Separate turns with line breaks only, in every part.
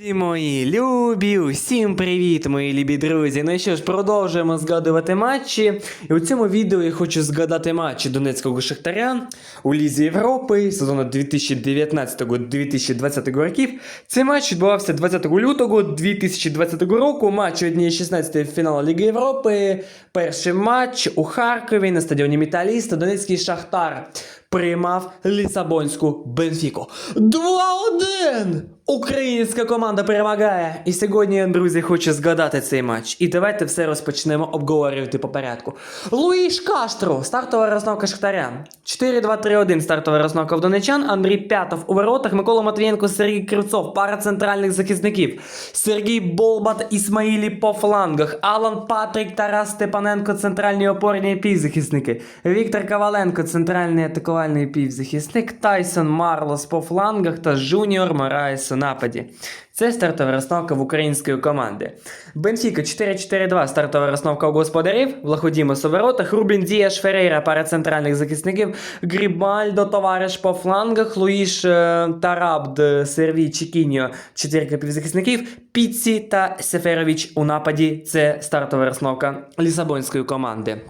Всі мої любі, усім привіт, мої любі друзі. Ну що ж, продовжуємо згадувати матчі. І у цьому відео я хочу згадати матчі Донецького Шахтаря у Лізі Європи сезону 2019-2020 років. Цей матч відбувався 20 лютого 2020 року. Матч однієї 16 фіналу Ліги Європи. Перший матч у Харкові на стадіоні Металіста. Донецький Шахтар приймав Лісабонську Бенфіку. 2-1! Українська команда перемагає. І сьогодні, друзі, хочу згадати цей матч. І давайте все розпочнемо обговорювати по порядку. Луїш Каштро, стартова розновка Шахтаря. 4-2-3-1 стартова розновка в Донечан. Андрій П'ятов у воротах. Микола Матвієнко, Сергій Кривцов, пара центральних захисників. Сергій Болбат, Ісмаїлі по флангах. Алан Патрік, Тарас Степаненко, центральні опорні півзахисники. Віктор Коваленко, центральний атакувальний півзахисник. Тайсон Марлос по флангах та Жуніор Мораєс у нападі. Це стартова розстановка в української команди. Бенфіка 4-4-2 стартова розстановка у господарів. Влаходімос у воротах. Рубін Дієш Ферейра, пара центральних захисників. Грібальдо, товариш по флангах. Луїш е, Тарабд, Сервій Чікіньо, четвірка півзахисників. Піці та Сеферович у нападі. Це стартова розстановка лісабонської команди.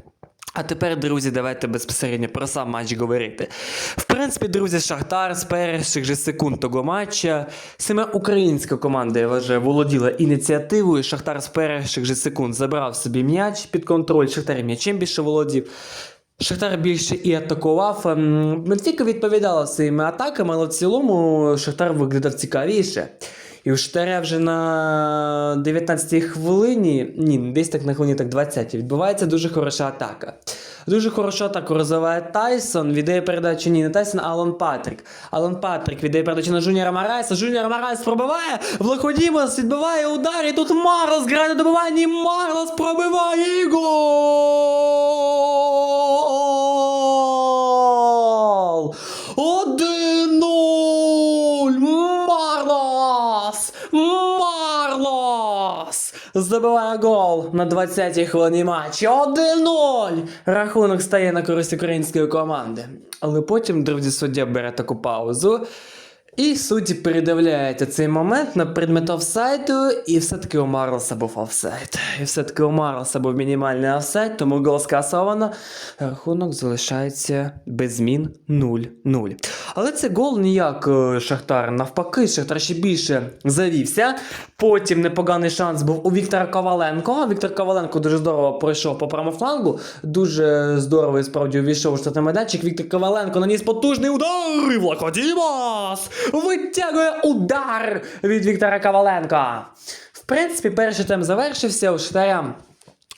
А тепер, друзі, давайте безпосередньо про сам матч говорити. В принципі, друзі, Шахтар з перших же секунд того матча. Саме українська команда, я вважаю, володіла ініціативою. Шахтар з перших же секунд забрав собі м'яч під контроль. Шахтар м'ячем більше володів. Шахтар більше і атакував. Ем, Бенфіка відповідала своїми атаками, але в цілому Шахтар виглядав цікавіше. І у Шахтаря вже на 19-й хвилині, ні, десь так на хвилині так 20 відбувається дуже хороша атака. Дуже хорошу атаку розвиває Тайсон, віддає передачу ні, не Тайсон, а Алан Патрік. Алан Патрік віддає передачу на Жуніора Марайса. Жуніор Марайс пробиває, Влаходімос відбиває удар, і тут Марлос грає на добиванні, Марлос пробиває і гол! 1-0! Забиває гол на 20-й хвилині матчі. 1-0! Рахунок стає на користь української команди. Але потім, друзі, суддя бере таку паузу. І судді передивляють цей момент на предмет офсайду, і все-таки у Марлоса був офсайд. І все-таки у Марлоса був мінімальний офсайд, тому гол скасовано. Рахунок залишається без змін 0-0. Але це гол ніяк е, Шахтар. Навпаки, Шахтар ще більше завівся. Потім непоганий шанс був у Віктора Коваленко. Віктор Коваленко дуже здорово пройшов по правому флангу. Дуже здорово і справді увійшов у штатний майданчик. Віктор Коваленко наніс потужний удар. І Влаходімос витягує удар від Віктора Коваленка. В принципі, перший тайм завершився у Шахтаря.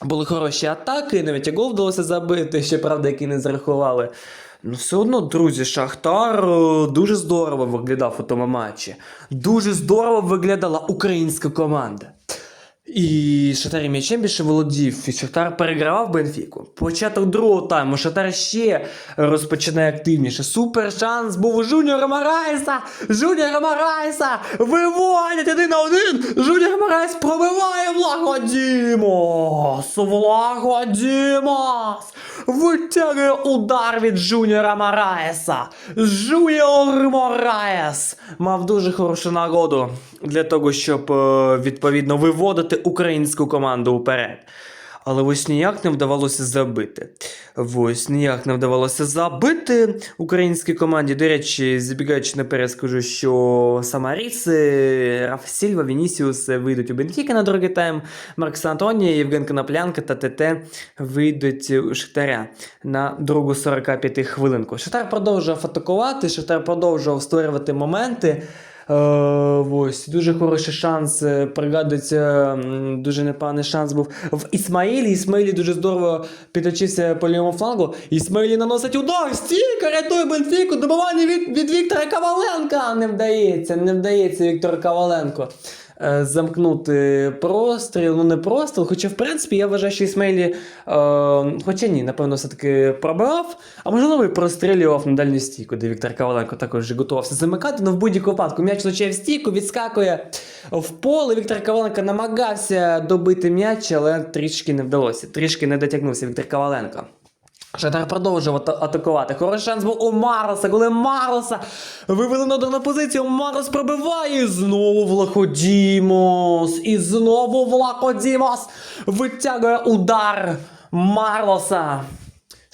Були хороші атаки, навіть гол вдалося забити, ще правда, які не зарахували. Ну, все одно, друзі, Шахтар е, дуже здорово виглядав у тому матчі. Дуже здорово виглядала українська команда. І Шахтар м'ячем більше володів, і Шахтар перегравав Бенфіку. Початок другого тайму Шахтар ще розпочинає активніше. Супер шанс був у Жуніора Марайса! Жуніора Марайса! Виводять один на один! Жуніор Марайс пробиває Влагодімос! Влагодімос! Витягує удар від Жуніора Мараеса. Жуніор Мораес мав дуже хорошу нагоду для того, щоб е, відповідно виводити українську команду уперед. Але ось ніяк не вдавалося забити. Ось ніяк не вдавалося забити українській команді. До речі, забігаючи наперед, скажу, що Самаріс, Раф Сільва, Вінісіус вийдуть у Бенфіка на другий тайм. Маркс Антонія, Євген Коноплянка та ТТ вийдуть у Шахтаря на другу 45 хвилинку. Шахтар продовжував атакувати, Шахтар продовжував створювати моменти. Е, ось дуже хороший шанс. Пригадується, дуже непоганий шанс був в Ісмаїлі. Ісмаїлі дуже здорово підточився по лівому флангу. Ісмаїлі наносить удар, стійка, рятує Бенфіку, добивання від, від Віктора Коваленка. Не вдається, не вдається Віктор Коваленко. Е, Замкнути простріл, ну не простріл, хоча, в принципі, я вважаю, що Ісмаїлі, е, хоча ні, напевно, все-таки пробивав, а можливо, і прострілював на дальню стійку, де Віктор Коваленко також готувався замикати, але в будь-якому випадку м'яч влучає в стійку, відскакує в поле. Віктор Коваленко намагався добити м'яч, але трішки не вдалося. Трішки не дотягнувся Віктор Коваленко. Шахтар продовжував ата- атакувати. Хороший шанс був у Марлоса, коли Марлоса вивели на ударну позицію. Марлос пробиває. І знову Влаходімос. І знову Влаходімос витягує удар Марлоса.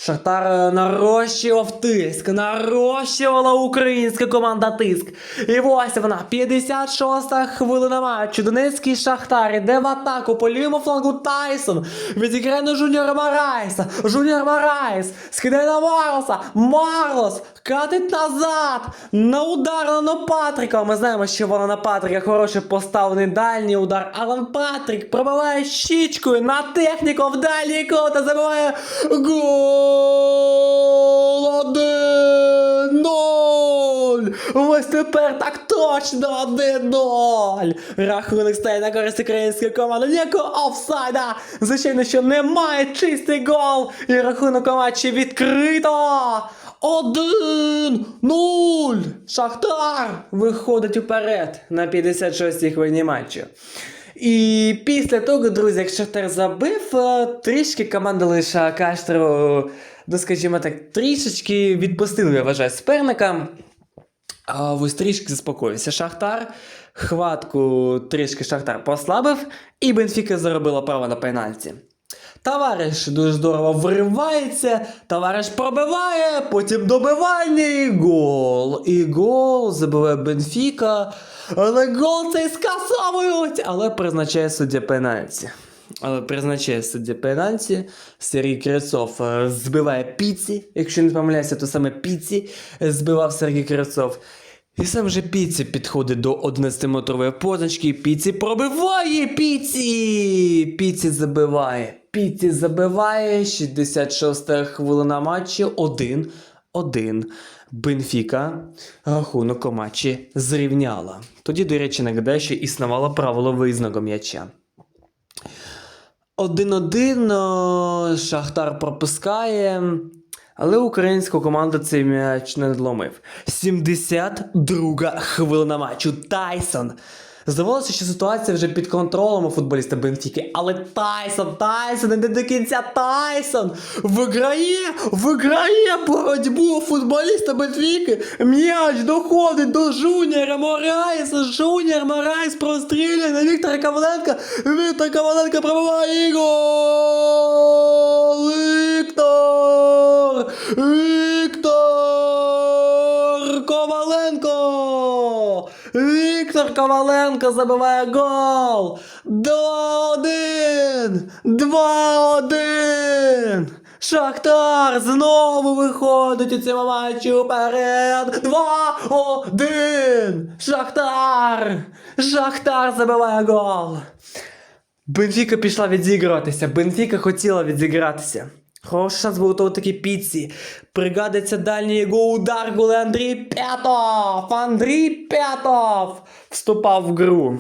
Шахтар е, нарощував тиск, нарощувала українська команда тиск. І ось вона, 56-та хвилина матчу. Донецький Шахтар іде в атаку по лівому флангу Тайсон. Відіграє на Жуніора Марайса. Жуніор Марайс скидає на Марлоса. Марлос катить назад. На удар на Патріка. Ми знаємо, що вона на Патріка хороший поставлений дальній удар. Алан Патрік пробиває щічкою на техніку в дальній кут та забиває гол! Ось тепер так точно один ноль! Рахунок стає на користь української команди. Ніякого офсайда! Звичайно, що немає чистий гол! І рахунок у матчі відкрито! Один нуль! Шахтар виходить уперед на 56-й хвилині матчу. І після того, друзі, як Шахтар забив, е, трішки команда лише Каштру, ну скажімо так, трішечки відпустили, я вважаю, суперника. А ось трішки заспокоївся Шахтар. Хватку трішки Шахтар послабив, і Бенфіка заробила право на пенальті. Товариш дуже здорово вривається, товариш пробиває, потім добивання і гол. І гол забиває Бенфіка. Але гол цей скасовують, але призначає суддя пенальті. Але призначає суддя пенальті. Сергій Кривцов е, збиває піці. Якщо не помиляюся, то саме піці збивав Сергій Кривцов. І сам же Піці підходить до 11-метрової позначки. Піці пробиває Піці! Піці забиває. Піці забиває. 66 хвилина матчу. 1-1. Бенфіка рахунок у матчі зрівняла. Тоді, до речі, нагадаю, що існувало правило виїзного м'яча. 1-1 Шахтар пропускає. Але українська команда цей м'яч не зломив. 72 хвилина матчу. Тайсон. Здавалося, що ситуація вже під контролем у футболіста Бенфіки, але Тайсон, Тайсон, іде до кінця Тайсон виграє, виграє боротьбу футболіста Бенфіки. М'яч доходить до Жуніора Морайса. Жуніор Морайс прострілює на Віктора Коваленка. Віктор Коваленко пробиває і гол! Віктор! Віктор Віктор Коваленко забиває гол! 2-1! 2-1! Шахтар знову виходить у цьому матчі вперед! 2-1! Шахтар! Шахтар забиває гол! Бенфіка пішла відзігруватися. Бенфіка хотіла відзігратися. Хороший шанс таки піці. Пригадується дальній його удар, коли Андрій П'ятов! Андрій П'ятов вступав в гру.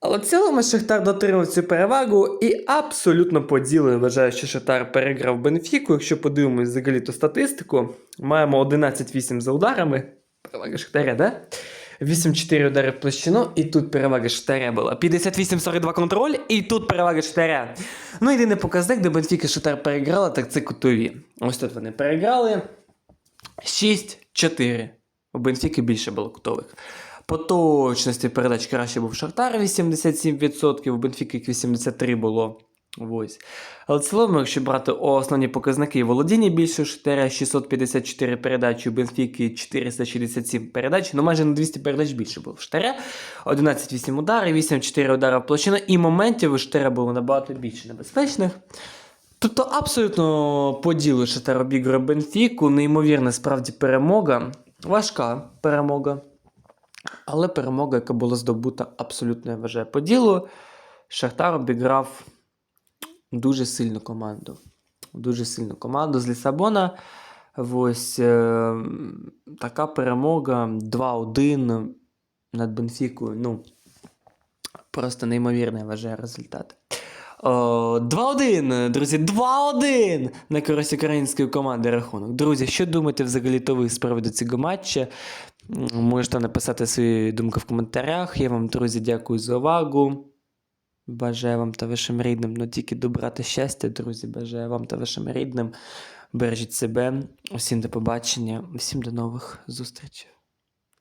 Але в цілому Шахтар дотримав цю перевагу і абсолютно поділив. Вважаю, що Шахтар переграв Бенфіку. Якщо подивимось взагалі ту статистику, маємо 11-8 за ударами. Перевага Шахтаря, да? 8-4 удари в площину, і тут перевага Шахтаря була. 58-42 контроль, і тут перевага Шахтаря. Ну, єдиний показник, де Бенфіка Шахтар переграла, так це кутові. Ось тут вони переграли. 6-4. У Бенфіки більше було кутових. По точності передач краще був Шахтар 87%, у Бенфіки 83 було. Ось. Але в цілому, якщо брати основні показники володіння більше у 654 передачі, у Бенфіки 467 передач, ну майже на 200 передач більше було в Шахтаря. 11-8 ударів, 8-4 удари в площину, і моментів у Шахтаря було набагато більше небезпечних. Тобто абсолютно по ділу обігрує Бенфіку, неймовірна справді перемога, важка перемога. Але перемога, яка була здобута, абсолютно я вважаю по ділу. Шахтар обіграв дуже сильну команду. Дуже сильну команду з Лісабона. Ось е, така перемога 2-1 над Бенфікою. Ну, просто неймовірний, я вважаю, результат. О, 2-1, друзі, 2-1 на користь української команди рахунок. Друзі, що думаєте взагалі то ви з приводу цього матча? Можете написати свої думки в коментарях. Я вам, друзі, дякую за увагу. Бажаю вам та вашим рідним, ну тільки добра та щастя, друзі. Бажаю вам та вашим рідним. Бережіть себе. Усім до побачення, усім до нових зустрічей.